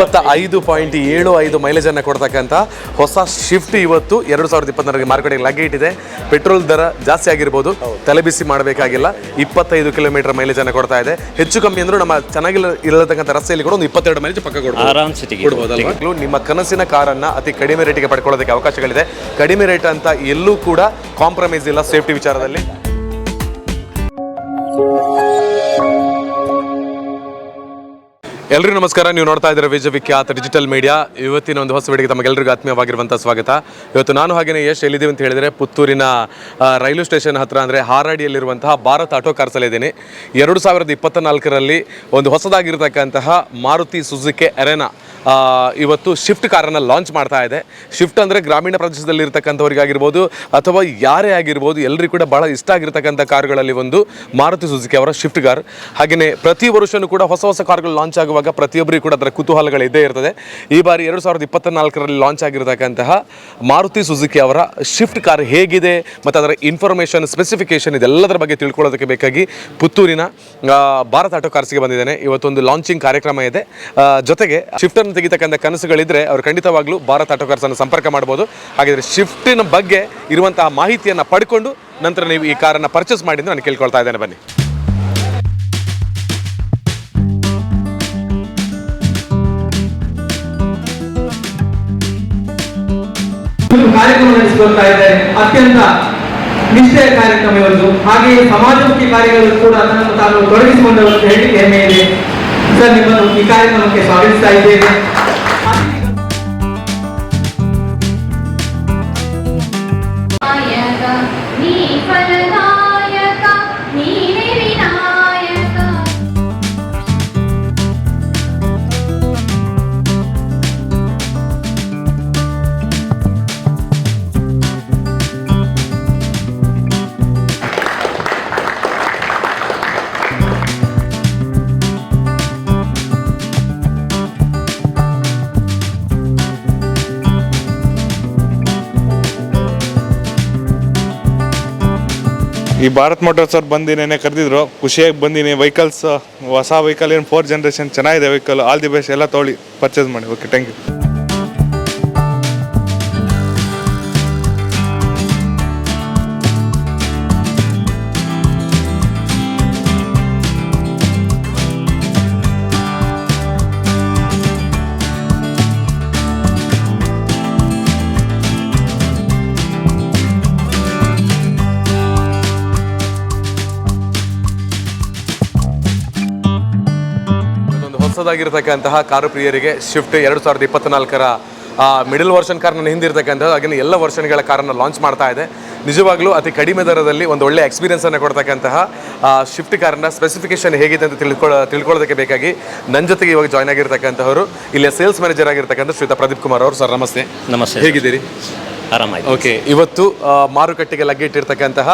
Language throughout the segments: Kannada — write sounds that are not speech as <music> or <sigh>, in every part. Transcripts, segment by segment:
ಇಪ್ಪತ್ತ ಐದು ಪಾಯಿಂಟ್ ಏಳು ಐದು ಮೈಲೇಜನ್ನು ಕೊಡ್ತಕ್ಕಂಥ ಹೊಸ ಶಿಫ್ಟ್ ಇವತ್ತು ಎರಡು ಸಾವಿರದ ಇಪ್ಪತ್ತರಲ್ಲಿ ಮಾರುಕಟ್ಟೆಗೆ ಲಗ್ಗೆ ಇಟ್ಟಿದೆ. ಪೆಟ್ರೋಲ್ ದರ ಜಾಸ್ತಿ ಆಗಿರ್ಬೋದು ತಲೆಬಿಸಿ ಮಾಡಬೇಕಾಗಿಲ್ಲ. ಇಪ್ಪತ್ತೈದು ಕಿಲೋಮೀಟರ್ ಮೈಲೇಜನ್ನು ಕೊಡ್ತಾ ಇದೆ. ಹೆಚ್ಚು ಕಮ್ಮಿ ಅಂದ್ರೂ ನಮ್ಮ ಚೆನ್ನಾಗಿಲ್ಲ ಇರತಕ್ಕಂಥ ರಸ್ತೆಯಲ್ಲಿ ಕೂಡ ಒಂದು ಇಪ್ಪತ್ತೆರಡು ಮೈಲೇಜ್ ಪಕ್ಕ ಕೊಡ್ಬೋದು. ನಿಮ್ಮ ಕನಸಿನ ಕಾರನ್ನ ಅತಿ ಕಡಿಮೆ ರೇಟಿಗೆ ಪಡ್ಕೊಳ್ಳೋದಕ್ಕೆ ಅವಕಾಶಗಳಿದೆ. ಕಡಿಮೆ ರೇಟ್ ಅಂತ ಎಲ್ಲೂ ಕೂಡ ಕಾಂಪ್ರಮೈಸ್ ಇಲ್ಲ ಸೇಫ್ಟಿ ವಿಚಾರದಲ್ಲಿ. ಎಲ್ರಿಗೂ ನಮಸ್ಕಾರ. ನೀವು ನೋಡ್ತಾ ಇದ್ದೀರಾ ವಿಖ್ಯಾತ ಡಿಜಿಟಲ್ ಮೀಡಿಯಾ. ಇವತ್ತಿನ ಒಂದು ಹೊಸ ವಿಡಿಯೋಗೆ ತಮಗೆಲ್ಲರಿಗೂ ಆತ್ಮೀಯವಾಗಿರುವಂಥ ಸ್ವಾಗತ. ಇವತ್ತು ನಾನು ಹಾಗೆಯೇ ಯಶ್ ಎಲ್ಲಿದ್ದೀವಿ ಅಂತ ಹೇಳಿದರೆ ಪುತ್ತೂರಿನ ರೈಲ್ವೆ ಸ್ಟೇಷನ್ ಹತ್ರ ಅಂದರೆ ಹಾರಾಡಿಯಲ್ಲಿರುವಂತಹ ಭಾರತ್ ಆಟೋ ಕಾರ್ಸಲ್ಲಿದ್ದೀನಿ ಎರಡು ಸಾವಿರದ ಇಪ್ಪತ್ತ ನಾಲ್ಕರಲ್ಲಿ ಒಂದು ಹೊಸದಾಗಿರ್ತಕ್ಕಂತಹ ಮಾರುತಿ ಸುಜುಕೆ ಅರೆನಾ ಇವತ್ತು ಶಿಫ್ಟ್ ಕಾರನ್ನು ಲಾಂಚ್ ಮಾಡ್ತಾ ಇದೆ. ಶಿಫ್ಟ್ ಅಂದರೆ ಗ್ರಾಮೀಣ ಪ್ರದೇಶದಲ್ಲಿ ಇರ್ತಕ್ಕಂಥವ್ರಿಗಾಗಿರ್ಬೋದು ಅಥವಾ ಯಾರೇ ಆಗಿರ್ಬೋದು ಎಲ್ಲರಿಗೂ ಕೂಡ ಬಹಳ ಇಷ್ಟ ಆಗಿರ್ತಕ್ಕಂಥ ಕಾರುಗಳಲ್ಲಿ ಒಂದು ಮಾರುತಿ ಸುಜುಕಿ ಅವರ ಶಿಫ್ಟ್ ಕಾರ್. ಹಾಗೆಯೇ ಪ್ರತಿ ವರ್ಷವೂ ಕೂಡ ಹೊಸ ಹೊಸ ಕಾರ್ಗಳು ಲಾಂಚ್ ಆಗುವಾಗ ಪ್ರತಿಯೊಬ್ಬರಿಗೂ ಕೂಡ ಅದರ ಕುತೂಹಲಗಳು ಇದ್ದೇ ಇರ್ತದೆ. ಈ ಬಾರಿ ಎರಡು ಸಾವಿರದ ಇಪ್ಪತ್ತ ನಾಲ್ಕರಲ್ಲಿ ಲಾಂಚ್ ಆಗಿರತಕ್ಕಂತಹ ಮಾರುತಿ ಸುಜುಕಿ ಅವರ ಶಿಫ್ಟ್ ಕಾರ್ ಹೇಗಿದೆ, ಮತ್ತು ಅದರ ಇನ್ಫಾರ್ಮೇಷನ್ ಸ್ಪೆಸಿಫಿಕೇಶನ್ ಇದೆಲ್ಲದರ ಬಗ್ಗೆ ತಿಳ್ಕೊಳ್ಳೋದಕ್ಕೆ ಬೇಕಾಗಿ ಪುತ್ತೂರಿನ ಭಾರತ್ ಆಟೋ ಕಾರ್ಸ್ಗೆ ಬಂದಿದ್ದೇನೆ. ಇವತ್ತೊಂದು ಲಾಂಚಿಂಗ್ ಕಾರ್ಯಕ್ರಮ ಇದೆ. ಜೊತೆಗೆ ಶಿಫ್ಟನ್ನು ತೆಗಿತಕ್ಕಂಥ ಕನಸುಗಳಿದ್ರೆ ಅವರು ಖಂಡಿತವಾಗ್ಲೂ ಭಾರತ್ ಆಟೋಕಾರ್ಸನ್ನು ಸಂಪರ್ಕ ಮಾಡ್ಬೋದು ಹಾಗಿದ್ರೆ ಶಿಫ್ಟಿನ ಬಗ್ಗೆ ಇರುವಂತಹ ಮಾಹಿತಿಯನ್ನು ಪಡ್ಕೊಂಡು ನಂತರ ನೀವು ಈ ಕಾರನ್ನು ಪರ್ಚೇಸ್ ಮಾಡಿ ನಾನು ಕೇಳ್ಕೊಳ್ತಾ ಇದ್ದೇನೆ. ಬನ್ನಿ. ಕಾರ್ಯಕ್ರಮ ನಡೆಸಿಕೊಳ್ತಾ ಇದ್ದಾರೆ ಅತ್ಯಂತ ನಿಷ್ಠೆಯ ಕಾರ್ಯಕ್ರಮ ಇವತ್ತು ಹಾಗೆಯೇ ಸಮಾಜಮುಖಿ ಕಾರ್ಯಗಳು ಕೂಡ ತನ್ನನ್ನು ತಾನು ತೊಡಗಿಸಿಕೊಂಡವರು ಅಂತ ಹೇಳಿ ಹೆಮ್ಮೆ ಇದೆ ಸರ್ ನಿಮ್ಮನ್ನು ಈ ಕಾರ್ಯಕ್ರಮಕ್ಕೆ ಸ್ವಾಗತಿಸ್ತಾ ಇದ್ದೇವೆ ಈ ಭಾರತ್ ಮೋಟರ್ಸ್ ಅವ್ರು ಬಂದು ನೆನೆ ಕರೆದಿದ್ರು. ಖುಷಿಯಾಗಿ ಬಂದಿನಿ. ವೆಹಿಕಲ್ಸ್ ಹೊಸ ವೆಹಿಕಲ್ ಏನು ಫೋರ್ ಜನ್ರೇಷನ್ ಚೆನ್ನಾಗಿದೆ ವೆಹಿಕಲ್ ಆಲ್ ದಿ ಬೆಸ್ಟ್ ಎಲ್ಲ ತೊಗೊಳ್ಳಿ. ಪರ್ಚೇಸ್ ಮಾಡಿ. ಓಕೆ ಥ್ಯಾಂಕ್ ಯು ಹೊಸದಾಗಿರ್ತಕ್ಕಂತಹ ಕಾರು ಪ್ರಿಯರಿಗೆ ಶಿಫ್ಟ್ ಎರಡು ಸಾವಿರದ ಇಪ್ಪತ್ತ್ನಾಲ್ಕರ ಮಿಡಲ್ ವರ್ಷನ್ ಕಾರ್ ನನ್ನ ಹಿಂದಿರ್ತಕ್ಕಂಥದ್ದು. ಹಾಗೆ ಎಲ್ಲ ವರ್ಷನ್ಗಳ ಕಾರನ್ನು ಲಾಂಚ್ ಮಾಡ್ತಾ ಇದೆ. ನಿಜವಾಗ್ಲೂ ಅತಿ ಕಡಿಮೆ ದರದಲ್ಲಿ ಒಂದು ಒಳ್ಳೆ ಎಕ್ಸ್ಪೀರಿಯನ್ಸನ್ನು ಕೊಡ್ತಕ್ಕಂತಹ ಶಿಫ್ಟ್ ಕಾರನ್ನ ಸ್ಪೆಸಿಫಿಕೇಶನ್ ಹೇಗಿದೆ ಅಂತ ತಿಳ್ಕೊಳ್ಳೋ ತಿಳ್ಕೊಳ್ಳೋದಕ್ಕೆ ಬೇಕಾಗಿ ನನ್ನ ಜೊತೆಗೆ ಇವಾಗ ಜಾಯ್ನ್ ಆಗಿರ್ತಕ್ಕಂಥವರು. ಇಲ್ಲಿ ಸೇಲ್ಸ್ ಮ್ಯಾನೇಜರ್ ಆಗಿರ್ತಕ್ಕಂಥ ಶ್ರೀತಾ ಪ್ರದೀಪ್ ಕುಮಾರ್ ಅವರು. ಸರ್ ನಮಸ್ತೆ. ನಮಸ್ತೆ ಹೇಗಿದ್ದೀರಿ? ಆರಾಮಾಯ್ತು. ಓಕೆ ಇವತ್ತು ಮಾರುಕಟ್ಟೆಗೆ ಮಾರುಕಟ್ಟೆಗೆ ಲಗ್ಗೆಟ್ಟಿರ್ತಕ್ಕಂತಹ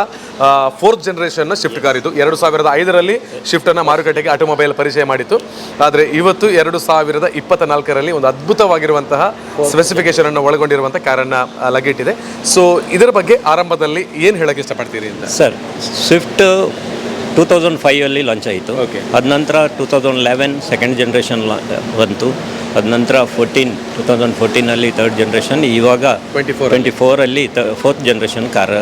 ಫೋರ್ತ್ ಜನರೇಷನ್ನ ಶಿಫ್ಟ್ ಕಾರ್ ಇದು. ಎರಡು ಸಾವಿರದ ಐದರಲ್ಲಿ ಶಿಫ್ಟನ್ನು ಮಾರುಕಟ್ಟೆಗೆ ಆಟೋಮೊಬೈಲ್ ಪರಿಚಯ ಮಾಡಿತ್ತು. ಆದರೆ ಇವತ್ತು ಎರಡು ಸಾವಿರದ ಇಪ್ಪತ್ತ ನಾಲ್ಕರಲ್ಲಿ ಒಂದು ಅದ್ಭುತವಾಗಿರುವಂತಹ ಸ್ಪೆಸಿಫಿಕೇಶನ್ ಅನ್ನು ಒಳಗೊಂಡಿರುವಂಥ ಕಾರನ್ನು ಲಗ್ಗೆ ಇಟ್ಟಿದೆ. ಸೊ ಇದರ ಬಗ್ಗೆ ಆರಂಭದಲ್ಲಿ ಏನು ಹೇಳಕ್ಕೆ ಇಷ್ಟಪಡ್ತೀರಿ ಅಂತ? ಸರ್ ಸ್ವಿಫ್ಟ್ ಟೂ ತೌಸಂಡ್ ಫೈವಲ್ಲಿ ಲಾಂಚ್ ಆಯಿತು. ಅದ ನಂತರ two thousand eleven second generation ಬಂತು ಅದ ನಂತರ ಫೋರ್ಟೀನ್ ಟೂ ತೌಸಂಡ್ ಫೋರ್ಟೀನಲ್ಲಿ ತರ್ಡ್ ಜನ್ರೇಷನ್ ಇವಾಗ 24 ಟ್ವೆಂಟಿ ಫೋರಲ್ಲಿ ಫೋರ್ತ್ ಜನ್ರೇಷನ್ ಕಾರ್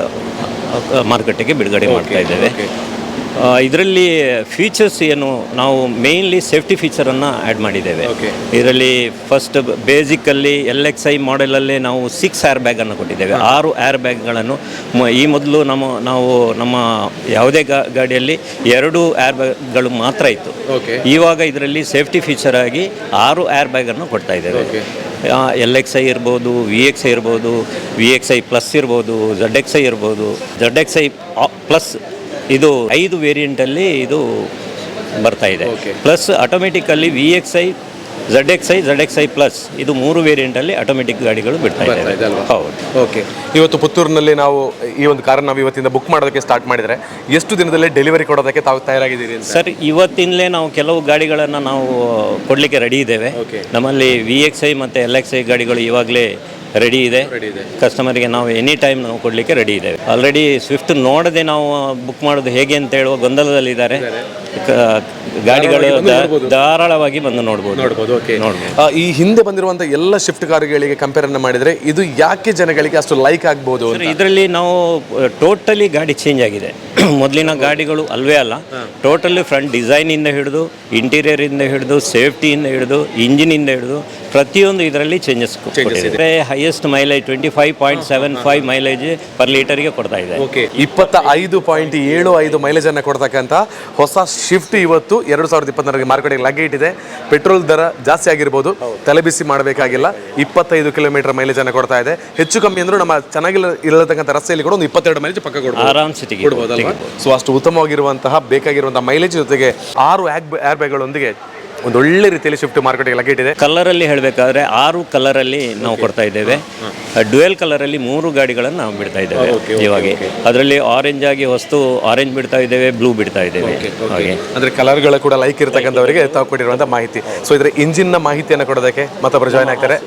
ಮಾರುಕಟ್ಟೆಗೆ ಬಿಡುಗಡೆ ಮಾಡ್ತಾ ಇದ್ದೇವೆ. ಇದರಲ್ಲಿ ಫೀಚರ್ಸ್ ಏನು ನಾವು ಮೇಯ್ನ್ಲಿ ಸೇಫ್ಟಿ ಫೀಚರನ್ನು ಆ್ಯಡ್ ಮಾಡಿದ್ದೇವೆ. ಇದರಲ್ಲಿ first basically L X I ಮಾಡೆಲಲ್ಲಿ ನಾವು ಸಿಕ್ಸ್ ಏರ್ ಬ್ಯಾಗನ್ನು ಕೊಟ್ಟಿದ್ದೇವೆ. ಆರು ಏರ್ ಬ್ಯಾಗ್ಗಳನ್ನು ಮ- ಈ ಮೊದಲು ನಮ್ಮ ನಾವು ನಮ್ಮ ಯಾವುದೇ ಗಾ- ಗಾಡಿಯಲ್ಲಿ ಎರಡು ಏರ್ ಬ್ಯಾಗ್ಗಳು ಮಾತ್ರ ಇತ್ತು. ಇವಾಗ ಇದರಲ್ಲಿ ಸೇಫ್ಟಿ ಫೀಚರ್ ಆಗಿ ಆರು ಏರ್ ಬ್ಯಾಗನ್ನು ಕೊಡ್ತಾ ಇದ್ದೇವೆ. ಎಲ್ ಎಕ್ಸ್ ಐ ಇರ್ಬೋದು ವಿ ಎಕ್ಸ್ ಐ ಇರ್ಬೋದು ವಿ ಎಕ್ಸ್ ಐ ಪ್ಲಸ್ ಇರ್ಬೋದು ಝಡ್ ಎಕ್ಸ್ ಐ ಇರ್ಬೋದು ಝಡ್ ಎಕ್ಸ್ ಐ ಪ್ಲಸ್ ಇದು ಐದು ವೇರಿಯಂಟಲ್ಲಿ ಇದು ಬರ್ತಾ ಇದೆ. Plus automatically V X I Z X I Z X I plus ಇದು ಮೂರು ವೇರಿಯಂಟಲ್ಲಿ ಆಟೋಮೆಟಿಕ್ ಗಾಡಿಗಳು ಬಿಡ್ತಾ ಇದೆ? ಹೌದು ಓಕೆ ಇವತ್ತು ಪುತ್ತೂರಿನಲ್ಲಿ ನಾವು ಈ ಒಂದು ಕಾರನ್ನು ನಾವು ಇವತ್ತಿಂದ ಬುಕ್ ಮಾಡೋದಕ್ಕೆ ಸ್ಟಾರ್ಟ್ ಮಾಡಿದರೆ ಎಷ್ಟು ದಿನದಲ್ಲಿ ಡೆಲಿವರಿ ಕೊಡೋದಕ್ಕೆ ತಾವು ತಯಾರಾಗಿದ್ದೀರಿ ಸರ್ ಇವತ್ತಿನಲೇ ನಾವು ಕೆಲವು ಗಾಡಿಗಳನ್ನು ನಾವು ಕೊಡಲಿಕ್ಕೆ ರೆಡಿ ಇದ್ದೇವೆ. ನಮ್ಮಲ್ಲಿ ವಿ ಎಕ್ಸ್ ಐ ಮತ್ತು ಎಲ್ ಎಕ್ಸ್ ಐ ಗಾಡಿಗಳು ಇವಾಗಲೇ ರೆಡಿ ಇದೆ. ಇದೆ. ಕಸ್ಟಮರ್ಗೆ ನಾವು ಎನಿ ಟೈಮ್ ನಾವು ಕೊಡಲಿಕ್ಕೆ ರೆಡಿ ಇದ್ದೇವೆ. ಆಲ್ರೆಡಿ ಸ್ವಿಫ್ಟ್ ನೋಡದೆ ನಾವು ಬುಕ್ ಮಾಡೋದು ಹೇಗೆ ಅಂತ ಹೇಳುವ ಗೊಂದಲದಲ್ಲಿದ್ದಾರೆ ಗಾಡಿಗಳು ಧಾರಾಳವಾಗಿ ಬಂದು ನೋಡ್ಬೋದು. ನೋಡ್ಬೋದು. ಈ ಹಿಂದೆ ಬಂದಿರುವಂಥ ಎಲ್ಲ ಶಿಫ್ಟ್ ಕಾರುಗಳಿಗೆ ಕಂಪೇರನ್ನು ಮಾಡಿದರೆ ಇದು ಯಾಕೆ ಜನಗಳಿಗೆ ಅಷ್ಟು ಲೈಕ್ ಆಗ್ಬೋದು? ಇದರಲ್ಲಿ ನಾವು ಟೋಟಲಿ ಗಾಡಿ ಚೇಂಜ್ ಆಗಿದೆ. <clears throat> ಮೊದಲಿನ ಗಾಡಿಗಳು ಅಲ್ವೇ ಅಲ್ಲ. ಟೋಟಲಿ ಫ್ರಂಟ್ ಡಿಸೈನಿಂದ ಹಿಡಿದು ಇಂಟೀರಿಯರಿಂದ ಹಿಡಿದು ಸೇಫ್ಟಿಯಿಂದ ಹಿಡಿದು ಇಂಜಿನಿಂದ ಹಿಡಿದು ಪ್ರತಿಯೊಂದು ಇದರಲ್ಲಿ ಚೇಂಜಸ್ ಕೊಟ್ಟಿದೆ highest mileage twenty five point seven five mileage per ಲೀಟರ್ಗೆ ಕೊಡ್ತಾ ಇದೆ. ಓಕೆ ಇಪ್ಪತ್ತ ಐದು ಪಾಯಿಂಟ್ ಏಳು ಐದು ಮೈಲೇಜ್ ಅನ್ನು ಕೊಡ್ತಕ್ಕಂಥ ಹೊಸ ಶಿಫ್ಟ್ ಇವತ್ತು ಎರಡು ಸಾವಿರದ ಇಪ್ಪತ್ನಾಲ್ಕರಿಗೆ ಮಾರುಕಟ್ಟೆಗೆ ಲಗ್ಗೆ ಇಟ್ಟಿದೆ. ಪೆಟ್ರೋಲ್ ದರ ಜಾಸ್ತಿ ಆಗಿರ್ಬೋದು. ತಲೆಬಿಸಿ ಮಾಡಬೇಕಾಗಿಲ್ಲ. ಇಪ್ಪತ್ತೈದು ಕಿಲೋಮೀಟರ್ ಮೈಲೇಜ್ ಅನ್ನು ಕೊಡ್ತಾ ಇದೆ. ಹೆಚ್ಚು ಕಮ್ಮಿ ಅಂದ್ರೂ ನಮ್ಮ ಚೆನ್ನಾಗಿಲ್ಲ ಇರತಕ್ಕಂಥ ರಸ್ತೆಯಲ್ಲಿ ಕೂಡ ಒಂದು ಇಪ್ಪತ್ತೆರಡು ಮೈಲೇಜ್ ಪಕ್ಕ ಕೊಡ್ಬೋದು. ಆರಾಮ್ ಸಿಟಿ ಕೊಡ್ಬೋದಲ್ವಾ? ಸೊ ಅಷ್ಟು ಉತ್ತಮವಾಗಿರುವಂತಹ ಬೇಕಾಗಿರುವಂತಹ ಮೈಲೇಜ್ ಜೊತೆಗೆ ಆರು ಏರ್ ಬ್ಯಾಗ್ಗಳೊಂದಿಗೆ ಒಂದು ಒಳ್ಳೆ ರೀತಿಯಲ್ಲಿ ಶಿಫ್ಟ್ ಮಾರ್ಕೆಟ್ಗೆ ಲಗ್ಗೆ ಇಟ್ಟಿದೆ ಅಲ್ಲಿ ಹೇಳಬೇಕಾದ್ರೆ ಆರು ಕಲರಲ್ಲಿ ನಾವು ಕೊಡ್ತಾ ಇದ್ದೇವೆ. ಡ್ಯುಯಲ್ ಅಲ್ಲಿ ಮೂರು ಗಾಡಿಗಳನ್ನು ನಾವು ಬಿಡ್ತಾ ಇದ್ದೇವೆ. ಇವಾಗ ಅದರಲ್ಲಿ ಆರೆಂಜ್ ಆಗಿ ಹೊಸ್ತು ಆರೆಂಜ್ ಬಿಡ್ತಾ ಇದ್ದೇವೆ ಬ್ಲೂ ಬಿಡ್ತಾ ಇದ್ದೇವೆ. ಹಾಗೆ. ಅಂದ್ರೆ ಕಲರ್ಗಳ ಕೂಡ ಲೈಕ್ ಇರ್ತಕ್ಕಂಥವರಿಗೆ ತಾವು ಕೊಟ್ಟಿರುವಂತಹ ಮಾಹಿತಿ. ಸೊ ಇದ್ರ ಇಂಜಿನ್ನ ಮಾಹಿತಿಯನ್ನು ಕೊಡೋದಕ್ಕೆ ಮತ್ತೊಬ್ಬರು ಜಾಯ್ನ್ ಆಗ್ತಾರೆ?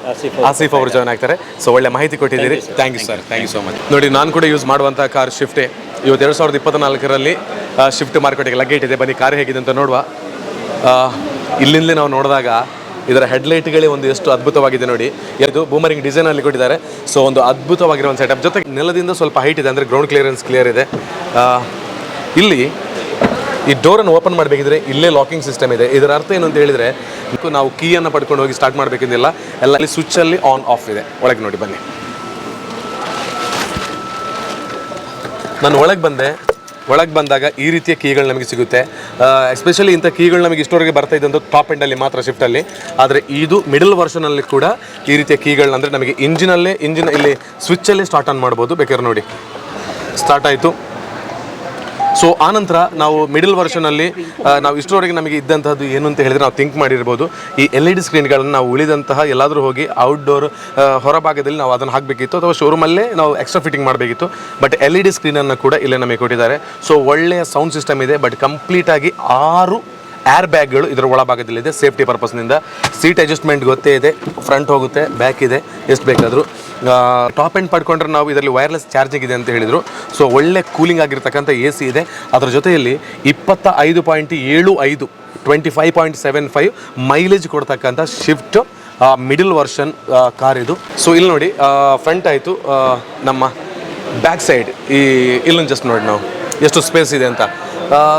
ಆಸಿಫ್ ಅವರು. ಜಾಯ್ನ್ ಆಗ್ತಾರೆ. ಸೊ ಒಳ್ಳೆ ಮಾಹಿತಿ ಕೊಟ್ಟಿದ್ದೀರಿ. Thank you sir thank you so much ನೋಡಿ ನಾನು ಕೂಡ ಯೂಸ್ ಮಾಡುವಂತಹ ಕಾರ್ ಶಿಫ್ಟೇ ಇವತ್ತು ಎರಡು ಸಾವಿರದ ಇಪ್ಪತ್ನಾಲ್ಕರಲ್ಲಿ ಶಿಫ್ಟ್ ಮಾರ್ಕೆಟಿಗೆ ಲಗ್ಗೆ ಇಟ್ಟಿದೆ ಬನ್ನಿ ಕಾರ್ ಹೇಗಿದೆ ಅಂತ ನೋಡುವ. ಇಲ್ಲಿಂದಲೇ ನಾವು ನೋಡಿದಾಗ ಇದರ ಹೆಡ್ಲೈಟ್ಗಳೇ ಒಂದು ಎಷ್ಟು ಅದ್ಭುತವಾಗಿದೆ ನೋಡಿ. ಇದು ಬೂಮರಿಂಗ್ ಡಿಸೈನ್ ಅಲ್ಲಿ ಕೊಟ್ಟಿದ್ದಾರೆ. ಸೊ ಒಂದು ಅದ್ಭುತವಾಗಿರುವಂಥ ಸೆಟಪ್ ಜೊತೆಗೆ ನೆಲದಿಂದ ಸ್ವಲ್ಪ ಹೈಟ್ ಇದೆ ಅಂದರೆ ಗ್ರೌಂಡ್ ಕ್ಲಿಯರೆನ್ಸ್ ಕ್ಲಿಯರ್ ಇದೆ. ಇಲ್ಲಿ ಈ ಡೋರನ್ನು ಓಪನ್ ಮಾಡಬೇಕಿದ್ರೆ ಇಲ್ಲೇ ಲಾಕಿಂಗ್ ಸಿಸ್ಟಮ್ ಇದೆ. ಇದರ ಅರ್ಥ ಏನು ಅಂತ ಹೇಳಿದರೆ ನಾವು ಕೀಯನ್ನು ಪಡ್ಕೊಂಡು ಹೋಗಿ ಸ್ಟಾರ್ಟ್ ಮಾಡಬೇಕಿದ್ದಿಲ್ಲ. ಎಲ್ಲ ಅಲ್ಲಿ ಸ್ವಿಚ್ಚಲ್ಲಿ ಆನ್ ಆಫ್ ಇದೆ. ಒಳಗೆ ನೋಡಿ ಬನ್ನಿ. ನಾನು ಒಳಗೆ ಬಂದೆ. ಒಳಗೆ ಬಂದಾಗ ಈ ರೀತಿಯ ಕೀಗಳು ನಮಗೆ ಸಿಗುತ್ತೆ. ಎಸ್ಪೆಷಲಿ ಇಂಥ ಕೀಗಳು ನಮಗೆ ಇಷ್ಟವರೆಗೆ ಬರ್ತಾ ಇದ್ದಂಥ ಟಾಪ್ ಎಂಡಲ್ಲಿ ಮಾತ್ರ ಶಿಫ್ಟಲ್ಲಿ ಆದರೆ ಇದು ಮಿಡಲ್ ವರ್ಷನಲ್ಲಿ ಕೂಡ ಈ ರೀತಿಯ ಕೀಗಳು ಅಂದರೆ ನಮಗೆ ಇಂಜಿನಲ್ಲೇ ಇಂಜಿನ್ ಇಲ್ಲಿ ಸ್ವಿಚ್ಚಲ್ಲೇ ಸ್ಟಾರ್ಟ್ ಆನ್ ಮಾಡ್ಬೋದು. ಬೇಕಾದ್ರೆ ನೋಡಿ. ಸ್ಟಾರ್ಟ್ ಆಯಿತು. ಸೊ ಆನಂತರ ನಾವು ಮಿಡಲ್ ವರ್ಷನಲ್ಲಿ ನಾವು ಇಷ್ಟರವರೆಗೆ ನಮಗೆ ಇದ್ದಂಥದ್ದು ಏನು ಅಂತ ಹೇಳಿದ್ರೆ ನಾವು ಥಿಂಕ್ ಮಾಡಿರ್ಬೋದು. ಈ ಎಲ್ ಇ ಡಿ ಸ್ಕ್ರೀನ್ಗಳನ್ನು ನಾವು ಉಳಿದಂತಹ ಎಲ್ಲಾದರೂ ಹೋಗಿ ಔಟ್ಡೋರ್ ಹೊರಭಾಗದಲ್ಲಿ ನಾವು ಅದನ್ನು ಹಾಕಬೇಕಿತ್ತು. ಅಥವಾ ಶೋರೂಮಲ್ಲೇ ನಾವು ಎಕ್ಸ್ಟ್ರಾ ಫಿಟ್ಟಿಂಗ್ ಮಾಡಬೇಕಿತ್ತು. ಬಟ್ ಎಲ್ ಇ ಡಿ ಸ್ಕ್ರೀನನ್ನು ಕೂಡ ಇಲ್ಲೇ ನಮಗೆ ಕೊಟ್ಟಿದ್ದಾರೆ. ಸೊ ಒಳ್ಳೆಯ ಸೌಂಡ್ ಸಿಸ್ಟಮ್ ಇದೆ. ಬಟ್ ಕಂಪ್ಲೀಟಾಗಿ ಆರು ಏರ್ ಬ್ಯಾಗ್ಗಳು ಇದರ ಒಳಭಾಗದಲ್ಲಿದೆ. ಸೇಫ್ಟಿ ಪರ್ಪಸ್ನಿಂದ ಸೀಟ್ ಅಡ್ಜಸ್ಟ್ಮೆಂಟ್ ಗೊತ್ತೇ ಇದೆ. ಫ್ರಂಟ್ ಹೋಗುತ್ತೆ ಬ್ಯಾಕ್ ಇದೆ. ಎಷ್ಟು ಬೇಕಾದರೂ ಟಾಪ್ ಎಂಡ್ ಪಡ್ಕೊಂಡ್ರೆ ನಾವು ಇದರಲ್ಲಿ ವೈರ್ಲೆಸ್ ಚಾರ್ಜಿಂಗ್ ಇದೆ ಅಂತ ಹೇಳಿದರು. ಸೊ ಒಳ್ಳೆ ಕೂಲಿಂಗ್ ಆಗಿರ್ತಕ್ಕಂಥ ಎ ಸಿ ಇದೆ. ಅದರ ಜೊತೆಯಲ್ಲಿ ಇಪ್ಪತ್ತ ಐದು ಪಾಯಿಂಟ್ ಏಳು ಐದು twenty five point seven five mileage ಕೊಡ್ತಕ್ಕಂಥ ಶಿಫ್ಟ್ ಮಿಡಲ್ ವರ್ಷನ್ ಕಾರ್ ಇದು. ಸೊ ಇಲ್ಲಿ ನೋಡಿ ಫ್ರಂಟ್ ಆಯಿತು. ನಮ್ಮ ಬ್ಯಾಕ್ ಸೈಡ್ ಈ, ಇಲ್ಲೊಂದು ಜಸ್ಟ್ ನೋಡಿ ನಾವು. ಎಷ್ಟು ಸ್ಪೇಸ್ ಇದೆ ಅಂತ.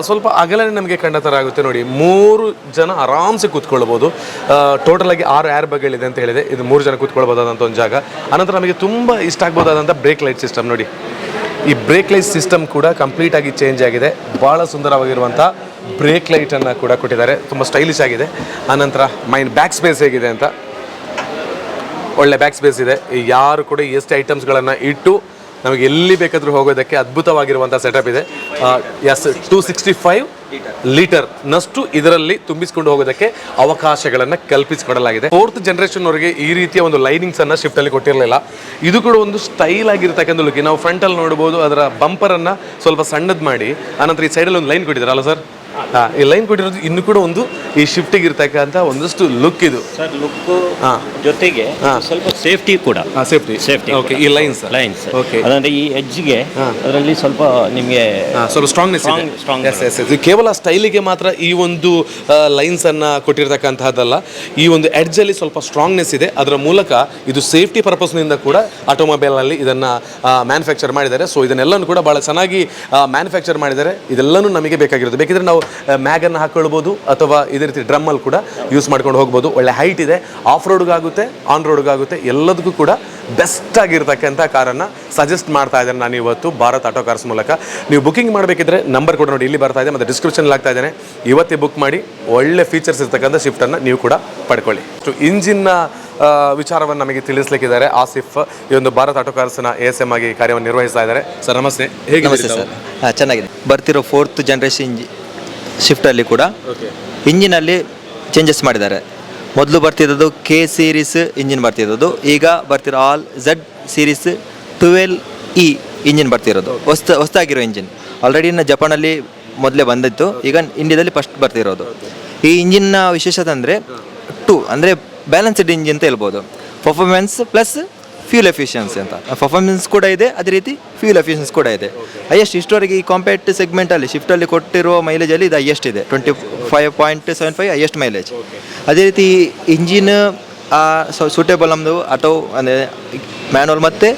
ಸ್ವಲ್ಪ ಅಗಲನೆ ನಮಗೆ ಕಂಡ ಥರ ಆಗುತ್ತೆ ನೋಡಿ. ಮೂರು ಜನ ಆರಾಮ್ಸೆ ಕೂತ್ಕೊಳ್ಬೋದು. ಟೋಟಲ್ ಆಗಿ ಆರು ಏರ್ ಬಗ್ಗೆಗಳಿದೆ ಅಂತ ಹೇಳಿದೆ. ಇದು ಮೂರು ಜನ ಕೂತ್ಕೊಳ್ಬೋದಾದಂಥ ಒಂದು ಜಾಗ. ಅನಂತರ ನಮಗೆ ತುಂಬ ಇಷ್ಟ ಆಗ್ಬೋದಾದಂಥ ಬ್ರೇಕ್ ಲೈಟ್ ಸಿಸ್ಟಮ್ ನೋಡಿ. ಈ ಬ್ರೇಕ್ ಲೈಟ್ ಸಿಸ್ಟಮ್ ಕೂಡ ಕಂಪ್ಲೀಟ್ ಆಗಿ ಚೇಂಜ್ ಆಗಿದೆ. ಭಾಳ ಸುಂದರವಾಗಿರುವಂಥ ಬ್ರೇಕ್ ಲೈಟನ್ನು ಕೂಡ ಕೊಟ್ಟಿದ್ದಾರೆ. ತುಂಬ ಸ್ಟೈಲಿಶ್ ಆಗಿದೆ. ಆನಂತರ ಮೈಂಡ್ ಬ್ಯಾಕ್ ಸ್ಪೇಸ್ ಹೇಗಿದೆ ಅಂತ. ಒಳ್ಳೆ ಬ್ಯಾಕ್ ಸ್ಪೇಸ್ ಇದೆ. ಯಾರು ಕೂಡ ಎಷ್ಟು ಐಟಮ್ಸ್ಗಳನ್ನು ಇಟ್ಟು ನಮಗೆ ಎಲ್ಲಿ ಬೇಕಾದರೂ ಹೋಗೋದಕ್ಕೆ ಅದ್ಭುತವಾಗಿರುವಂಥ ಸೆಟಪ್ ಇದೆ. Yes two sixty five litre ನಷ್ಟು ಇದರಲ್ಲಿ ತುಂಬಿಸಿಕೊಂಡು ಹೋಗೋದಕ್ಕೆ ಅವಕಾಶಗಳನ್ನು ಕಲ್ಪಿಸಿಕೊಡಲಾಗಿದೆ. ಫೋರ್ತ್ ಜನರೇಷನ್ವರೆಗೆ ಈ ರೀತಿಯ ಒಂದು ಲೈನಿಂಗ್ಸ್ ಅನ್ನ ಶಿಫ್ಟ್ ಅಲ್ಲಿ ಕೊಟ್ಟಿರಲಿಲ್ಲ. ಇದು ಕೂಡ ಒಂದು ಸ್ಟೈಲ್ ಆಗಿರ್ತಕ್ಕಂಥ ಲುಕ್ ನಾವು ಫ್ರಂಟ್ ಅಲ್ಲಿ ನೋಡಬಹುದು ಅದರ ಬಂಪರ್ ಅನ್ನ ಸ್ವಲ್ಪ ಸಣ್ಣದ್ ಮಾಡಿ, ಆನಂತರ ಈ ಸೈಡಲ್ಲಿ ಒಂದು ಲೈನ್ ಕೊಟ್ಟಿದ್ದಾರಲ್ಲ ಸರ್ ಈ ಲೈನ್ ಕೊಟ್ಟಿರೋದು ಇನ್ನು ಕೂಡ ಒಂದು ಈ ಶಿಫ್ಟಿಗೆ ಇರ್ತಕ್ಕಂಥ ಒಂದಷ್ಟು ಲುಕ್ ಇದು. Sir look. ಜೊತೆಗೆ ಸ್ವಲ್ಪ ಸೇಫ್ಟಿ ಕೂಡ. ಸೇಫ್ಟಿ ಸೇಫ್ಟಿ ಓಕೆ ಈ ಲೈನ್ಸ್ ಲೈನ್ಸ್ ಓಕೆ ಅದಂದ್ರೆ ಈ ಎಡ್ಜ್ಗೆ ಅದರಲ್ಲಿ ಸ್ವಲ್ಪ ನಿಮಗೆ ಸ್ವಲ್ಪ ಸ್ಟ್ರಾಂಗ್ನೆಸ್ ಇದೆ. Yes yes. ಇದು ಕೇವಲ ಸ್ಟೈಲಿಗೆ ಮಾತ್ರ ಈ ಒಂದು ಲೈನ್ಸ್ ಅನ್ನ ಕೊಟ್ಟಿರ್ತಕ್ಕಂತಹದ್ದಲ್ಲ. ಈ ಒಂದು ಎಡ್ಜ್ ಅಲ್ಲಿ ಸ್ವಲ್ಪ ಸ್ಟ್ರಾಂಗ್ನೆಸ್ ಇದೆ. ಅದರ ಮೂಲಕ ಇದು ಸೇಫ್ಟಿ ಪರ್ಪಸ್ನಿಂದ ಕೂಡ ಆಟೋಮೊಬೈಲ್ನಲ್ಲಿ ಇದನ್ನ ಮ್ಯಾನುಫ್ಯಾಕ್ಚರ್ ಮಾಡಿದ್ದಾರೆ. ಸೊ ಇದನ್ನೆಲ್ಲನೂ ಕೂಡ ಬಹಳ ಚೆನ್ನಾಗಿ ಮ್ಯಾನುಫ್ಯಾಕ್ಚರ್ ಮಾಡಿದ್ದಾರೆ. ಇದೆಲ್ಲನೂ ನಮಗೆ ಬೇಕಾಗಿರೋದು. ಬೇಕಿದ್ರೆ ನಾವು ಮ್ಯಾಗ್ ಹಾಕ್ಕೊಳ್ಬೋದು ಅಥವಾ ಇದೇ ರೀತಿ ಡ್ರಮ್ಮಲ್ಲಿ ಕೂಡ ಯೂಸ್ ಮಾಡ್ಕೊಂಡು ಹೋಗ್ಬೋದು. ಒಳ್ಳೆ ಹೈಟ್ ಇದೆ ಆಫ್ ರೋಡ್ಗಾಗುತ್ತೆ ಆನ್ ರೋಡ್ಗಾಗುತ್ತೆ ಎಲ್ಲದಕ್ಕೂ ಕೂಡ ಬೆಸ್ಟ್ ಆಗಿರ್ತಕ್ಕಂಥ ಕಾರನ್ನು ಸಜೆಸ್ಟ್ ಮಾಡ್ತಾ ಇದ್ದೇನೆ ನಾನು ಇವತ್ತು ಭಾರತ್ ಆಟೋ ಕಾರ್ಸ್ ಮೂಲಕ. ನೀವು ಬುಕಿಂಗ್ ಮಾಡಬೇಕಿದ್ರೆ ನಂಬರ್ ಕೂಡ ನೋಡಿ ಇಲ್ಲಿ ಬರ್ತಾ ಇದೆ ಮತ್ತು ಡಿಸ್ಕ್ರಿಪ್ಷನ್ ಆಗ್ತಾ ಇದ್ದೇನೆ. ಇವತ್ತೇ ಬುಕ್ ಮಾಡಿ ಒಳ್ಳೆ ಫೀಚರ್ಸ್ ಇರ್ತಕ್ಕಂಥ ಶಿಫ್ಟನ್ನು ನೀವು ಕೂಡ ಪಡ್ಕೊಳ್ಳಿ. ಸೊ ಇಂಜಿನ್ನ ವಿಚಾರವನ್ನು ನಮಗೆ ತಿಳಿಸ್ಲಿಕ್ಕಿದ್ದಾರೆ ಆಸಿಫ್. ಈ ಒಂದು ಭಾರತ್ ಆಟೋ ಕಾರ್ಸ್ನ ಎ ಎಸ್ ಎಂ ಆಗಿ ಕಾರ್ಯವನ್ನು ನಿರ್ವಹಿಸ್ತಾ ಇದ್ದಾರೆ. ಸರ್ ನಮಸ್ತೆ. ಹೇಗೆ ಸರ್. ಚೆನ್ನಾಗಿದೆ. ಬರ್ತಿರೋ ಫೋರ್ತ್ ಜನ್ರೇಷನ್ ಇಂಜಿ ಶಿಫ್ಟಲ್ಲಿ ಕೂಡ ಇಂಜಿನಲ್ಲಿ ಚೇಂಜಸ್ ಮಾಡಿದ್ದಾರೆ. ಮೊದಲು ಬರ್ತಿದ್ದದ್ದು ಕೆ ಸೀರೀಸ್ ಇಂಜಿನ್ ಬರ್ತಿರೋದು ಈಗ ಬರ್ತಿರೋ all Z series twelve E engine ಬರ್ತಿರೋದು. ಹೊಸ್ತ ಹೊಸ್ತಾಗಿರೋ ಇಂಜಿನ್. ಆಲ್ರೆಡಿ ಇನ್ನು ಜಪಾನಲ್ಲಿ ಮೊದಲೇ ಬಂದಿತ್ತು ಈಗ ಇಂಡಿಯಾದಲ್ಲಿ ಫಸ್ಟ್ ಬರ್ತಿರೋದು. ಈ ಇಂಜಿನ್ನ ವಿಶೇಷತೆ ಅಂದರೆ ಟು ಅಂದರೆ ಬ್ಯಾಲೆನ್ಸ್ಡ್ ಇಂಜಿನ್ ಅಂತ ಹೇಳ್ಬೋದು. ಪರ್ಫಾರ್ಮೆನ್ಸ್ ಪ್ಲಸ್ ಫ್ಯೂಲ್ ಎಫಿಷಿಯನ್ಸಿ ಅಂತ. ಪರ್ಫಾರ್ಮೆನ್ಸ್ ಕೂಡ ಇದೆ, ಅದೇ ರೀತಿ ಫ್ಯೂಲ್ ಎಫಿಷಿಯನ್ಸ್ ಕೂಡ ಇದೆ. ಹೈಯೆಸ್ಟ್ ಇಷ್ಟವರೆಗೆ ಈ ಕಾಂಪ್ಯಾಕ್ಟ್ ಸೆಗ್ಮೆಂಟಲ್ಲಿ ಶಿಫ್ಟಲ್ಲಿ ಕೊಟ್ಟಿರುವ ಮೈಲೇಜಲ್ಲಿ ಇದು ಹೈಯೆಸ್ಟ್ ಇದೆ. Twenty five point seven five highest mileage ಅದೇ ರೀತಿ ಇಂಜಿನ್ ಸೂಟೇಬಲ್ ನಮ್ಮದು ಆಟೋ ಅಂದರೆ ಮ್ಯಾನುವಲ್ ಮತ್ತು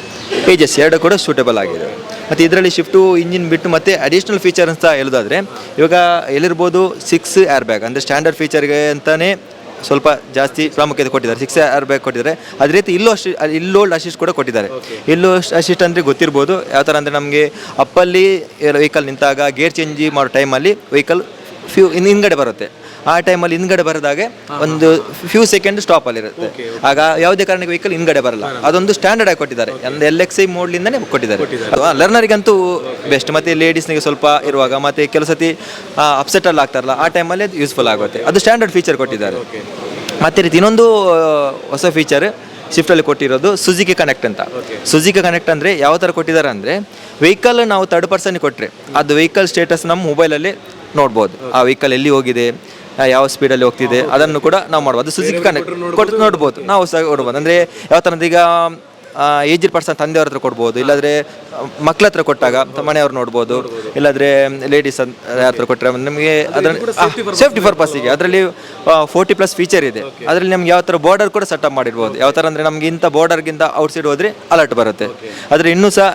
ಪೇಜಸ್ ಎರಡು ಕೂಡ ಸೂಟೇಬಲ್ ಆಗಿದೆ. ಮತ್ತು ಇದರಲ್ಲಿ ಶಿಫ್ಟು ಇಂಜಿನ್ ಬಿಟ್ಟು ಮತ್ತೆ ಅಡಿಷ್ನಲ್ ಫೀಚರ್ ಅಂತ ಹೇಳೋದಾದರೆ, ಇವಾಗ ಎಲ್ಲಿರ್ಬೋದು ಸಿಕ್ಸ್ ಏರ್ ಬ್ಯಾಗ್ ಅಂದರೆ ಸ್ಟ್ಯಾಂಡರ್ಡ್ ಫೀಚರ್ಗೆ ಅಂತಲೇ ಸ್ವಲ್ಪ ಜಾಸ್ತಿ ಪ್ರಾಮುಖ್ಯತೆ ಕೊಟ್ಟಿದ್ದಾರೆ. ಸಿಕ್ಸ್ ಆರ್ ಬ್ಯಾಗ್ ಕೊಟ್ಟಿದ್ದಾರೆ. ಅದೇ ರೀತಿ ಇಲ್ಲೂ ಅಷ್ಟು ಇಲ್ಲೋ ಅಸಿಸ್ಟ್ ಕೂಡ ಕೊಟ್ಟಿದ್ದಾರೆ. ಇಲ್ಲೋ ಅಶಿಸ್ಟ್ ಅಂದರೆ ಗೊತ್ತಿರ್ಬೋದು. ಯಾವ ಥರ ಅಂದರೆ ನಮಗೆ ಅಪ್ಪಲ್ಲಿ ವೆಹಿಕಲ್ ನಿಂತಾಗ ಗೇರ್ ಚೇಂಜ್ ಮಾಡೋ ಟೈಮಲ್ಲಿ ವೆಹಿಕಲ್ ಫ್ಯೂ ಇನ್ ಹಿಂದ್ಗಡೆ ಬರುತ್ತೆ. ಆ ಟೈಮಲ್ಲಿ ಹಿಂದ್ಗಡೆ ಬರದಾಗೆ ಒಂದು ಫ್ಯೂ ಸೆಕೆಂಡ್ ಸ್ಟಾಪಲ್ಲಿ ಇರುತ್ತೆ. ಆಗ ಯಾವುದೇ ಕಾರಣಕ್ಕೆ ವೆಹಿಕಲ್ ಹಿಂದ್ಗಡೆ ಬರಲ್ಲ. ಅದೊಂದು ಸ್ಟ್ಯಾಂಡರ್ಡ್ ಆಗಿ ಕೊಟ್ಟಿದ್ದಾರೆ. ಒಂದು ಎಲ್ ಎಕ್ಸ್ ಐ ಮೋಡ್ಲಿಂದನೇ ಕೊಟ್ಟಿದ್ದಾರೆ. ಲರ್ನರಿಗಂತೂ ಬೆಸ್ಟ್ ಮತ್ತು ಲೇಡೀಸ್ನಿಗೆ ಸ್ವಲ್ಪ ಇರುವಾಗ ಮತ್ತೆ ಕೆಲಸತಿ ಸತಿ ಅಪ್ಸೆಟ್ ಅಲ್ಲಿ ಆಗ್ತಾರಲ್ಲ ಆ ಟೈಮಲ್ಲಿ ಅದು ಯೂಸ್ಫುಲ್ ಆಗುತ್ತೆ. ಅದು ಸ್ಟ್ಯಾಂಡರ್ಡ್ ಫೀಚರ್ ಕೊಟ್ಟಿದ್ದಾರೆ. ಮತ್ತೆ ರೀತಿ ಇನ್ನೊಂದು ಹೊಸ ಫೀಚರ್ ಶಿಫ್ಟಲ್ಲಿ ಕೊಟ್ಟಿರೋದು ಸುಜುಕಿ ಕನೆಕ್ಟ್ ಅಂತ. ಸುಜುಕಿ ಕನೆಕ್ಟ್ ಅಂದರೆ ಯಾವ ಥರ ಕೊಟ್ಟಿದ್ದಾರೆ ಅಂದರೆ ವೆಹಿಕಲ್ ನಾವು ತರ್ಡ್ ಪರ್ಸನ್ ಕೊಟ್ಟರೆ ಅದು ವೆಹಿಕಲ್ ಸ್ಟೇಟಸ್ ನಮ್ಮ ಮೊಬೈಲಲ್ಲಿ ನೋಡ್ಬೋದು. ಆ ವೆಹಿಕಲ್ ಎಲ್ಲಿ ಹೋಗಿದೆ ಯಾವ ಸ್ಪೀಡಲ್ಲಿ ಹೋಗ್ತಿದೆ, ಅದನ್ನು ಕೂಡ ನಾವು ಮಾಡ್ಬೋದು. ಸುಜುಕಿ ಕನೆಕ್ಟ್ ಕೊಟ್ಟು ನೋಡ್ಬೋದು. ನಾವು ಸಹ ನೋಡ್ಬೋದು. ಅಂದರೆ ಯಾವ ಥರದ್ದು ಈಗ ಏಜ್ಡ್ ಪರ್ಸನ್ ತಂದೆಯವ್ರ ಹತ್ರ ಕೊಡ್ಬೋದು ಇಲ್ಲಾಂದರೆ ಮಕ್ಳ ಹತ್ರ ಕೊಟ್ಟಾಗ ಮನೆಯವ್ರು ನೋಡ್ಬೋದು ಇಲ್ಲಾದರೆ ಲೇಡೀಸ್ ಯಾರ ಹತ್ರ ಕೊಟ್ಟರೆ ನಿಮಗೆ ಅದರ ಸೇಫ್ಟಿ ಪರ್ಪಸ್ಸಿಗೆ ಅದರಲ್ಲಿ ಫೋರ್ಟಿ ಪ್ಲಸ್ ಫೀಚರ್ ಇದೆ. ಅದರಲ್ಲಿ ನಮ್ಗೆ ಯಾವ ಥರ ಬಾರ್ಡರ್ ಕೂಡ ಸೆಟಪ್ ಮಾಡಿರ್ಬೋದು. ಯಾವ ಥರ ಅಂದರೆ ನಮಗೆ ಇಂಥ ಬಾರ್ಡರ್ಗಿಂತ ಔಟ್ಸೈಡ್ ಹೋದರೆ ಅಲರ್ಟ್ ಬರುತ್ತೆ. ಆದರೆ ಇನ್ನೂ ಸಹ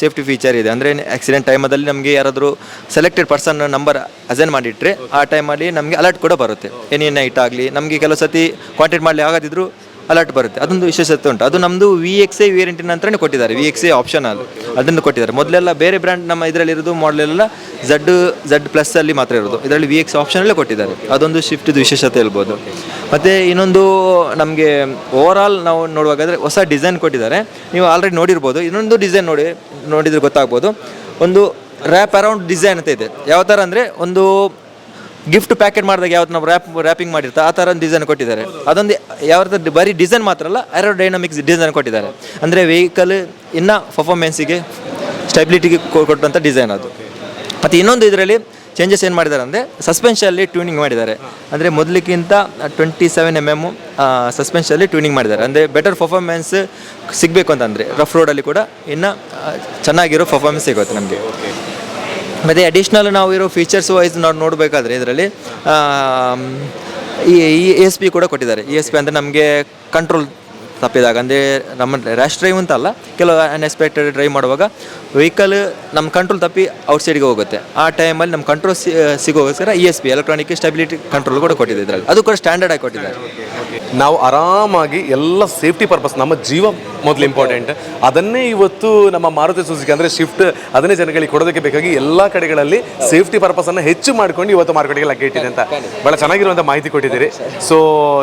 ಸೇಫ್ಟಿ ಫೀಚರ್ ಇದೆ. ಅಂದರೆ ಆಕ್ಸಿಡೆಂಟ್ ಟೈಮಲ್ಲಿ ನಮಗೆ ಯಾರಾದರೂ ಸೆಲೆಕ್ಟೆಡ್ ಪರ್ಸನ್ ನಂಬರ್ ಅಸೈನ್ ಮಾಡಿಟ್ರೆ ಆ ಟೈಮಲ್ಲಿ ನಮಗೆ ಅಲರ್ಟ್ ಕೂಡ ಬರುತ್ತೆ. ಎನಿ ನೈಟ್ ಆಗಲಿ ನಮಗೆ ಕೆಲವು ಸತಿ ಕಾಂಟ್ಯಾಕ್ಟ್ ಮಾಡಲಿ ಆಗದಿದ್ರು ಅಲರ್ಟ್ ಬರುತ್ತೆ. ಅದೊಂದು ವಿಶೇಷತೆ ಉಂಟು. ಅದು ನಮ್ಮದು ವಿ ಎಕ್ಸ್ ಎ ವೇರಿಯಂಟಿನ ನಂತರನೇ ಕೊಟ್ಟಿದ್ದಾರೆ. ವಿ ಎಕ್ಸ್ ಐ ಆಪ್ಷನಲ್ ಅದನ್ನು ಕೊಟ್ಟಿದ್ದಾರೆ. ಮೊದಲೆಲ್ಲ ಬೇರೆ ಬ್ರ್ಯಾಂಡ್ ನಮ್ಮ ಇದರಲ್ಲಿ ಇರೋದು ಮಾಡಲೆಲ್ಲ ಝಡ್ ಝಡ್ ಪ್ಲಸ್ ಅಲ್ಲಿ ಮಾತ್ರ ಇರೋದು. ಇದರಲ್ಲಿ ವಿ ಎಕ್ಸ್ ಆಪ್ಷನಲ್ಲೇ ಕೊಟ್ಟಿದ್ದಾರೆ. ಅದೊಂದು ಶಿಫ್ಟ್ ವಿಶೇಷತೆ ಹೇಳ್ಬೋದು. ಮತ್ತು ಇನ್ನೊಂದು ನಮಗೆ ಓವರಾಲ್ ನಾವು ನೋಡುವಾಗಾದರೆ ಹೊಸ ಡಿಸೈನ್ ಕೊಟ್ಟಿದ್ದಾರೆ. ನೀವು ಆಲ್ರೆಡಿ ನೋಡಿರ್ಬೋದು. ಇನ್ನೊಂದು ಡಿಸೈನ್ ನೋಡಿ, ನೋಡಿದರೆ ಗೊತ್ತಾಗ್ಬೋದು. ಒಂದು ರ್ಯಾಪ್ ಅರೌಂಡ್ ಡಿಸೈನ್ ಅಂತ ಇದೆ. ಯಾವ ಥರ ಅಂದರೆ ಒಂದು ಗಿಫ್ಟ್ ಪ್ಯಾಕೆಟ್ ಮಾಡಿದಾಗ ಯಾವ್ದು ನಾವು ರ್ಯಾಪ್ ರ್ಯಾಪಿಂಗ್ ಮಾಡಿರ್ತಾ, ಆ ಥರ ಒಂದು ಡಿಸೈನ್ ಕೊಟ್ಟಿದ್ದಾರೆ. ಅದೊಂದು ಯಾವ ಥರ ಬರೀ ಡಿಸೈನ್ ಮಾತ್ರ ಅಲ್ಲ ಏರೋಡೈನಮಿಕ್ಸ್ ಡಿಸೈನ್ ಕೊಟ್ಟಿದ್ದಾರೆ. ಅಂದರೆ ವೆಹಿಕಲ್ ಇನ್ನು ಪರ್ಫಾರ್ಮೆನ್ಸಿಗೆ ಸ್ಟೆಬಿಲಿಟಿಗೆ ಕೊಟ್ಟಂಥ ಡಿಸೈನ್ ಅದು. ಮತ್ತು ಇನ್ನೊಂದು ಇದರಲ್ಲಿ ಚೇಂಜಸ್ ಏನು ಮಾಡಿದ್ದಾರೆ ಅಂದರೆ ಸಸ್ಪೆನ್ಷಲ್ಲಿ ಟ್ಯೂನಿಂಗ್ ಮಾಡಿದ್ದಾರೆ. ಅಂದರೆ ಮೊದಲಿಗಿಂತ ಟ್ವೆಂಟಿ ಸೆವೆನ್ ಎಂ ಎಂ ಸಸ್ಪೆನ್ಷಲ್ಲಿ ಟ್ಯೂನಿಂಗ್ ಮಾಡಿದ್ದಾರೆ. ಅಂದರೆ ಬೆಟರ್ ಪರ್ಫಾರ್ಮೆನ್ಸ್ ಸಿಗಬೇಕು ಅಂತಂದರೆ ರಫ್ ರೋಡಲ್ಲಿ ಕೂಡ ಇನ್ನು ಚೆನ್ನಾಗಿರೋ ಪರ್ಫಾರ್ಮೆನ್ಸ್ ಸಿಗುತ್ತೆ ನಮಗೆ. ಮತ್ತು ಅಡಿಷ್ನಲ್ ನಾವು ಇರೋ ಫೀಚರ್ಸ್ ವೈಸ್ ನಾವು ನೋಡಬೇಕಾದ್ರೆ ಇದರಲ್ಲಿ ಈ ಎಸ್ ಪಿ ಕೂಡ ಕೊಟ್ಟಿದ್ದಾರೆ. ಇ ಎಸ್ ಪಿ ಅಂದರೆ ನಮಗೆ ಕಂಟ್ರೋಲ್ ತಪ್ಪಿದಾಗ ಅಂದರೆ ನಮ್ಮ ರ್ಯಾಶ್ ಡ್ರೈವ್ ಅಂತ ಅಲ್ಲ ಕೆಲವು ಅನ್ಎಕ್ಸ್ಪೆಕ್ಟೆಡ್ ಡ್ರೈವ್ ಮಾಡುವಾಗ ವೆಹಿಕಲ್ ನಮ್ಮ ಕಂಟ್ರೋಲ್ ತಪ್ಪಿ ಔಟ್ಸೈಡ್ಗೆ ಹೋಗುತ್ತೆ. ಆ ಟೈಮಲ್ಲಿ ನಮ್ಮ control ಸಿಗೋಸ್ಕರ E S P electronic stability control ಕೂಡ ಕೊಟ್ಟಿದೆ ಇದರಲ್ಲಿ. ಅದು ಕೂಡ ಸ್ಟ್ಯಾಂಡರ್ಡ್ ಆಗಿ ಕೊಟ್ಟಿದ್ದಾರೆ. ನಾವು ಆರಾಮಾಗಿ ಎಲ್ಲ ಸೇಫ್ಟಿ ಪರ್ಪಸ್ ನಮ್ಮ ಜೀವ ಮೊದಲು ಇಂಪಾರ್ಟೆಂಟ್ ಅದನ್ನೇ ಇವತ್ತು ನಮ್ಮ ಮಾರುತಿ ಸುಜುಕಿ ಅಂದರೆ ಶಿಫ್ಟ್ ಅದನ್ನೇ ಜನಗಳಿಗೆ ಕೊಡೋದಕ್ಕೆ ಬೇಕಾಗಿ ಎಲ್ಲ ಕಡೆಗಳಲ್ಲಿ ಸೇಫ್ಟಿ ಪರ್ಪಸನ್ನು ಹೆಚ್ಚು ಮಾಡ್ಕೊಂಡು ಇವತ್ತು ಮಾರುಕಟ್ಟೆಗೆ ಲಗ್ಗೆ ಇಟ್ಟಿದೆ ಅಂತ. ಭಾಳ ಚೆನ್ನಾಗಿರುವಂಥ ಮಾಹಿತಿ ಕೊಟ್ಟಿದ್ದೀರಿ. ಸೊ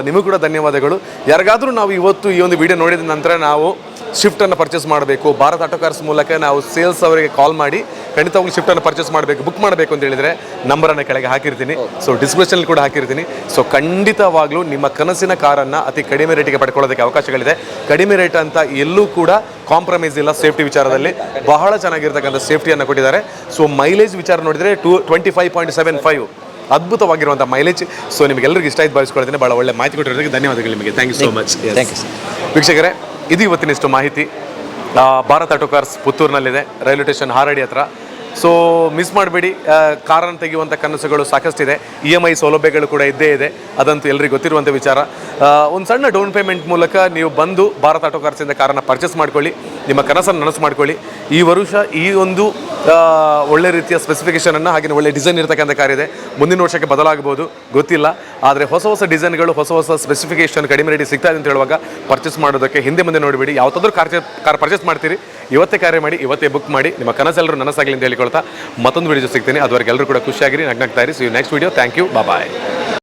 ನಿಮಗೂ ಕೂಡ ಧನ್ಯವಾದಗಳು. ಯಾರಿಗಾದರೂ ನಾವು ಇವತ್ತು ಈ ಒಂದು ವಿಡಿಯೋ ನೋಡಿದ ನಂತರ ನಾವು ಶಿಫ್ಟನ್ನು ಪರ್ಚೇಸ್ ಮಾಡಬೇಕು. ಭಾರತ್ ಆಟೋ ಕಾರ್ಸ್ ಮೂಲಕ ನಾವು ಸೇಲ್ಸ್ ಅವರಿಗೆ ಕಾಲ್ ಮಾಡಿ ಖಂಡಿತವಾಗ್ಲೂ ಶಿಫ್ಟನ್ನು ಪರ್ಚೇಸ್ ಮಾಡಬೇಕು ಬುಕ್ ಮಾಡಬೇಕು ಅಂತ ಹೇಳಿದರೆ ನಂಬರನ್ನು ಕೆಳಗೆ ಹಾಕಿರ್ತೀನಿ. ಸೊ ಡಿಸ್ಕ್ರಿಪ್ಷನಲ್ಲಿ ಕೂಡ ಹಾಕಿರ್ತೀನಿ. ಸೊ ಖಂಡಿತವಾಗ್ಲೂ ನಿಮ್ಮ ಕನಸಿನ ಕಾರನ್ನು ಅತಿ ಕಡಿಮೆ ರೇಟಿಗೆ ಪಡ್ಕೊಳ್ಳೋದಕ್ಕೆ ಅವಕಾಶಗಳಿದೆ. ಕಡಿಮೆ ರೇಟ್ ಅಂತ ಎಲ್ಲೂ ಕೂಡ ಕಾಂಪ್ರಮೈಸ್ ಇಲ್ಲ ಸೇಫ್ಟಿ ವಿಚಾರದಲ್ಲಿ. ಬಹಳ ಚೆನ್ನಾಗಿರ್ತಕ್ಕಂಥ ಸೇಫ್ಟಿಯನ್ನು ಕೊಟ್ಟಿದ್ದಾರೆ. ಸೊ ಮೈಲೇಜ್ ವಿಚಾರ ನೋಡಿದರೆ to twenty five point seven five ಅದ್ಭುತವಾಗಿರುವಂಥ mileage so ನಿಮಗೆಲ್ಲರಿಗೂ ಇಷ್ಟ ಆಯ್ತು ಭಾವಿಸ್ಕೊಳ್ತೀನಿ. ಭಾಳ ಒಳ್ಳೆ ಮಾಹಿತಿ ಕೊಟ್ಟಿರೋದಕ್ಕೆ ಧನ್ಯವಾದಗಳು ನಿಮಗೆ. Thank you so much. ವೀಕ್ಷಕರೇ ಇದು ಇವತ್ತಿನಿಷ್ಟು ಮಾಹಿತಿ. ಭಾರತ್ ಆಟೋ ಕಾರ್ಸ್ ಪುತ್ತೂರಿನಲ್ಲಿದೆ. ರೈಲ್ವೆ ಸ್ಟೇಷನ್ ಹಾರಾಡಿ ಹತ್ರ. ಸೊ ಮಿಸ್ ಮಾಡಬೇಡಿ. ಕಾರನ್ನು ತೆಗೆಯುವಂಥ ಕನಸುಗಳು ಸಾಕಷ್ಟಿದೆ. ಇ ಎಂ ಐ ಸೌಲಭ್ಯಗಳು ಕೂಡ ಇದ್ದೇ ಇದೆ. ಅದಂತೂ ಎಲ್ಲರಿಗೂ ಗೊತ್ತಿರುವಂಥ ವಿಚಾರ. ಒಂದು ಸಣ್ಣ ಡೌನ್ ಪೇಮೆಂಟ್ ಮೂಲಕ ನೀವು ಬಂದು ಭಾರತ ಆಟೋ ಕಾರ್ಸಿಂದ ಕಾರನ್ನು ಪರ್ಚೇಸ್ ಮಾಡ್ಕೊಳ್ಳಿ. ನಿಮ್ಮ ಕನಸನ್ನು ನನಸು ಮಾಡ್ಕೊಳ್ಳಿ. ಈ ವರ್ಷ ಈ ಒಂದು ಒಳ್ಳೆ ರೀತಿಯ ಸ್ಪೆಸಿಫಿಕೇಷನನ್ನು ಹಾಗೆ ಒಳ್ಳೆ ಡಿಸೈನ್ ಇರತಕ್ಕಂಥ ಕಾರ್ ಇದೆ. ಮುಂದಿನ ವರ್ಷಕ್ಕೆ ಬದಲಾಗಬಹುದು. ಗೊತ್ತಿಲ್ಲ. ಆದರೆ ಹೊಸ ಹೊಸ ಡಿಸೈನ್ಗಳು ಹೊಸ ಹೊಸ ಸ್ಪೆಸಿಫಿಕೇಷನ್ ಕಡಿಮೆ ರೇಟಿಗೆ ಸಿಗ್ತಾ ಇದೆ ಅಂತ ಹೇಳುವಾಗ ಪರ್ಚೇಸ್ ಮಾಡೋದಕ್ಕೆ ಹಿಂದೆ ಮುಂದೆ ನೋಡಿಬಿಡಿ. ಯಾವತ್ತಾದ್ರೂ ಕಾರ್ ಕಾರ್ ಪರ್ಚೇಸ್ ಮಾಡ್ತೀರಿ. ಇವತ್ತೇ ಕಾರ್ಯ ಮಾಡಿ, ಇವತ್ತೇ ಬುಕ್ ಮಾಡಿ. ನಿಮ್ಮ ಕನಸೆಲ್ಲರೂ ನನಸಾಗಲಿ ಅಂತ ಮತ್ತೊಂದು ವಿಡಿಯೋ ಸಿಗ್ತೀನಿ. ಅದುವರೆಗೆ ಎಲ್ಲರೂ ಕೂಡ ಖುಷಿಯಾಗಿರಿ. ನಗ್ನಾಗ್ತಾ ಇರಿ. So next video thank you bye